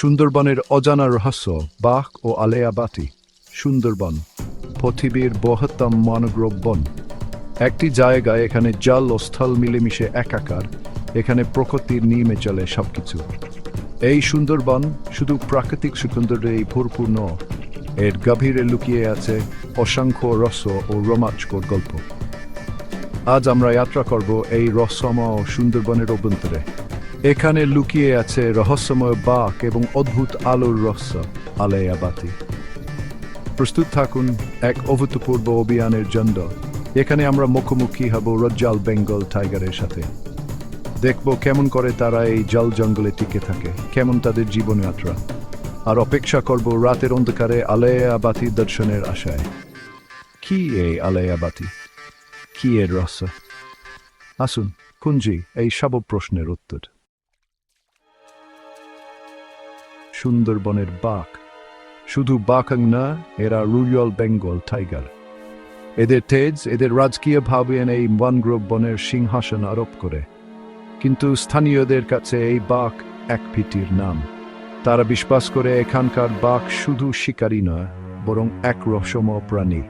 সুন্দরবনের অজানা রহস্য, বাঘ ও আলেয়াবাতি সুন্দরবন, পৃথিবীর বৃহত্তম মানগ্রোভ বন। একটি জায়গায় এখানে জল ও স্থল মিলেমিশে একাকার, এখানে প্রকৃতির নিয়মে চলে সবকিছু। এই সুন্দরবন শুধু প্রাকৃতিক সৌন্দর্যেই ভরপুর নয়, এর গভীরে লুকিয়ে আছে অসংখ্য রস ও রোমাঞ্চকর গল্প। আজ আমরা যাত্রা করব এই রহস্যময় সুন্দরবনের অভ্যন্তরে। এখানে লুকিয়ে আছে রহস্যময় বাঘ এবং অদ্ভুত আলোর রহস্য আলেয়াবাতি প্রস্তুত থাকুন এক অভূতপূর্ব অভিযানের জন্য এখানে আমরা মুখোমুখি হব রজ্জাল বেঙ্গল টাইগারের সাথে। দেখব কেমন করে তারা এই জল জঙ্গলে টিকে থাকে, কেমন তাদের জীবনযাত্রা। আর অপেক্ষা করব রাতের অন্ধকারে আলেয়াবাতি দর্শনের আশায়। কি এই আলেয়াবাতি কি এর রহস্য? আসুন কুঞ্জি এই সব প্রশ্নের উত্তর। সুন্দরবনের বাঘ। শুধু বাঘ না, এরা রুয়াল বেঙ্গল টাইগার। এদের তেজ, এদের রাজকীয় ভাবে এই ওয়ানগ্রোভ বনের সিংহাসন আরোপ করে। কিন্তু স্থানীয়দের কাছে এই বাঘ এক ভীতির নাম। তারা বিশ্বাস করে এখানকার বাঘ শুধু শিকারী নয়, বরং এক রসম প্রাণী।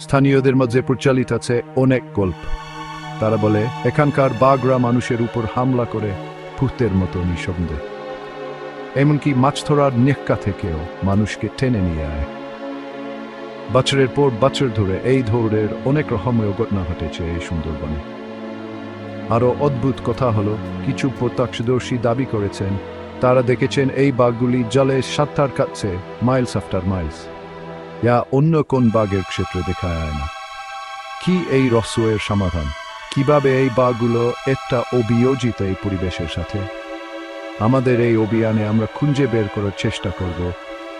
স্থানীয়দের মধ্যে প্রচলিত আছে অনেক গল্প। তারা বলে, এখানকার বাঘরা মানুষের উপর হামলা করে ভূতের মতো নিঃসন্দেহ এমনকি মাছ ধরার নেক্কা থেকেও মানুষকে টেনে নিয়ে আয়। বছরের পর বছর ধরে এই ধরনের অনেক রকমের ঘটনা ঘটেছে এই সুন্দরবনে। আরও অদ্ভুত কথা হলো, কিছু প্রত্যক্ষদর্শী দাবি করেছেন, তারা দেখেছেন এই বাঘগুলি জলে সাঁতার কাটছে মাইলস আফটার মাইলস যা অন্য কোন বাঘের ক্ষেত্রে দেখা যায় না। কি এই রহস্যের সমাধান? কীভাবে এই বাঘগুলো একটা অভিয়োজিত এই পরিবেশের সাথে আমাদের এই অভিযানে আমরা খুঁজে বের করার চেষ্টা করব।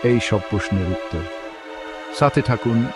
এই সব প্রশ্নের উত্তর। সাথে থাকুন।